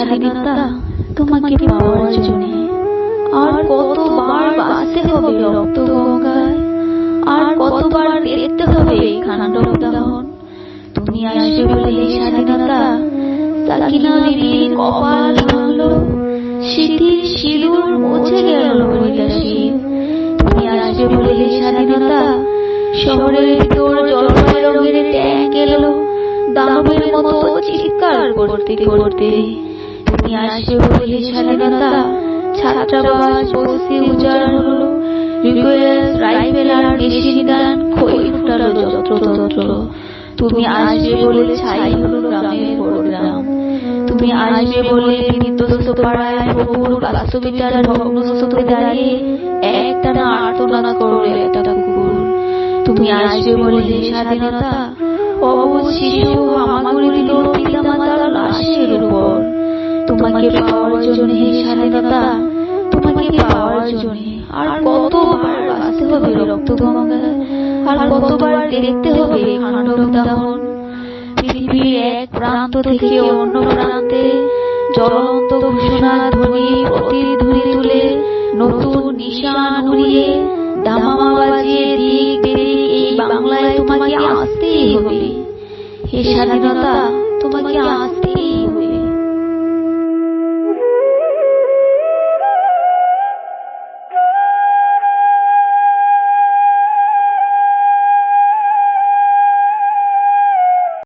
স্বাধীনতা তোমাকে পাওয়ার জন্য। আর কতবার বাঁচতে হবে রক্ত গঙ্গায়, আর কতবার দেখতে হবে দহন তুমি আসবে বলে এই স্বাধীনতা সাকিনা কপাল ভাঙলো স্মৃতির সিঁদুর মুছে গেল কৈলাসীর তুমি আসবে বলে এই স্বাধীনতা, শহরের ভিতর জলপাই রঙের ট্যাঙ্ক এলো। দানবের মতো চিৎকার করতে করতে। তুমি আসবে বলে স্বাধীনতা ছাত্রাবাস বসে উজাড় হলো। রিকোয়েস্ট রাইফেল আর মেশিন গান, খই ফুটালো যত্রতত্র। তুমি আসবে বলে ছাই হলো গ্রামের প্রোগ্রাম। তুমি আসবে বলে বিধ্বস্ত পাড়ায় প্রভুর বাস্তবিতার ভগ্নস্তূপে দাঁড়িয়ে একটানা আর্তনাদ করল একটা কুকুর। তুমি আসবে বলে স্বাধীনতা অবুজ শিশু তোমাকে পাওয়ার জন্য স্বাধীনতা তোমাকে পাওয়ার জন্য আর কতবার বাঁচতে হবে রক্ত গঙ্গায় আর কতবার দেখতে হবে খান্ডব দাহন? পৃথিবীর এক প্রান্ত থেকে অন্য প্রান্তে জ্বলন্ত ঘোষণা ধ্বনি প্রতিধ্বনি তুলে নতুন নিশান উড়িয়ে দামামা বাজিয়ে দিক এই বাংলায় তোমাকে আসতেই হবে। হে স্বাধীনতা